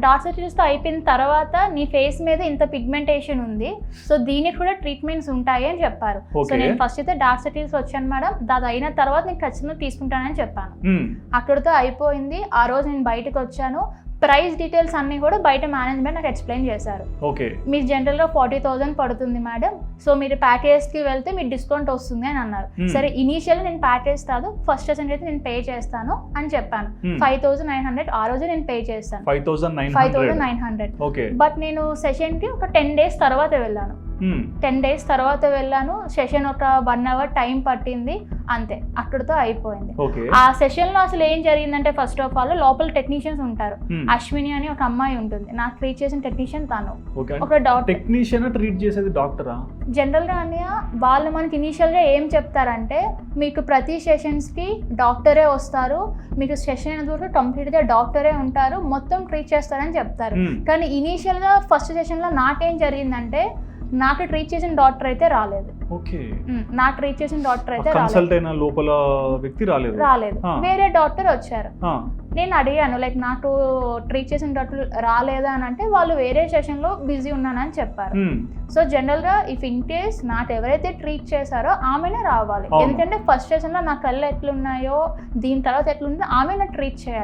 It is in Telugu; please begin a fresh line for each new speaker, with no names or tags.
డాట్ సర్జరీస్తో అయిపోయిన తర్వాత నీ ఫేస్ మీద ఇంత పిగ్మెంటేషన్ ఉంది. సో దీనికి కూడా ట్రీట్మెంట్స్ ఉంటాయి అని చెప్పారు. సో. నేను ఫస్ట్ అయితే డార్క్ సర్జరీస్ వచ్చాను మేడం. అది అయిన తర్వాత నేను ఖచ్చితంగా తీసుకుంటానని చెప్పాను. అక్కడితో అయిపోయింది. ఆ రోజు నేను బయటకు వచ్చాను. ప్రైస్ డీటెయిల్స్ అన్నీ కూడా బయట మేనేజ్మెంట్ నాకు ఎక్స్ప్లెయిన్ చేశారు.
ఓకే.
మీకు జనరల్గా ఫార్టీ థౌసండ్ పడుతుంది మేడం. సో మీరు ప్యాకేజ్కి వెళ్తే మీకు డిస్కౌంట్ వస్తుంది అని అన్నారు. సరే ఇనీషియల్ నేను ప్యాకేజ్ కాదు ఫస్ట్ అసెంట్ అయితే నేను పే చేస్తాను అని చెప్పాను. ఫైవ్ థౌసండ్ నైన్ హండ్రెడ్ ఆ రోజు నేను పే చేస్తాను
five thousand nine hundred.
Nine but నేను సెషన్కి ఒక టెన్ డేస్ తర్వాత వెళ్ళాను. టెన్ డేస్ తర్వాత వెళ్ళాను. సెషన్ ఒక వన్ అవర్ టైం పట్టింది. అంతే. అక్కడితో అయిపోయింది. ఆ సెషన్లో అసలు ఏం జరిగిందంటే ఫస్ట్ ఆఫ్ ఆల్ లోపల టెక్నీషియన్స్ ఉంటారు.
మ్మ్.
అశ్విని అని ఒక అమ్మాయి ఉంటుంది. నాకు ట్రీట్ చేసిన టెక్నీషియన్ తను. ఒక డాక్టర్
టెక్నీషియన్ ట్రీట్ చేసేది డాక్టరా
జనరల్గా అన్నయ్య వాళ్ళు మనకి ఇనీషియల్గా ఏం చెప్తారంటే మీకు ప్రతి సెషన్స్కి డాక్టరే వస్తారు. మీకు సెషన్ అయినంత వరకు కంప్లీట్గా డాక్టరే ఉంటారు. మొత్తం ట్రీట్ చేస్తారని చెప్తారు.
మ్మ్.
కానీ ఇనీషియల్గా ఫస్ట్ సెషన్లో నాకేం జరిగిందంటే నాకు ట్రీట్ చేసిన డాక్టర్ అయితే రాలేదు.
ఓకే.
నాకు ట్రీట్ చేసిన డాక్టర్ అయితే రాలేదు.
కన్సల్ట్ అయిన లోపల వ్యక్తి రాలేదు?
రాలేదు. వేరే డాక్టర్ వచ్చారు. నేను అడిగాను లైక్ నాకు ట్రీట్ చేసిన డాక్టర్ రాలేదా అని అంటే వాళ్ళు వేరే సెషన్లో బిజీ ఉన్నానని చెప్పారు. సో జనరల్గా ఇఫ్ ఇన్ కేస్ నాకు ఎవరైతే ట్రీట్ చేశారో ఆమెనే రావాలి. ఎందుకంటే ఫస్ట్ సెషన్లో నా కళ్ళు ఎట్లున్నాయో దీని తర్వాత ఎట్లుందో ఆమె ట్రీట్ చేయాలి.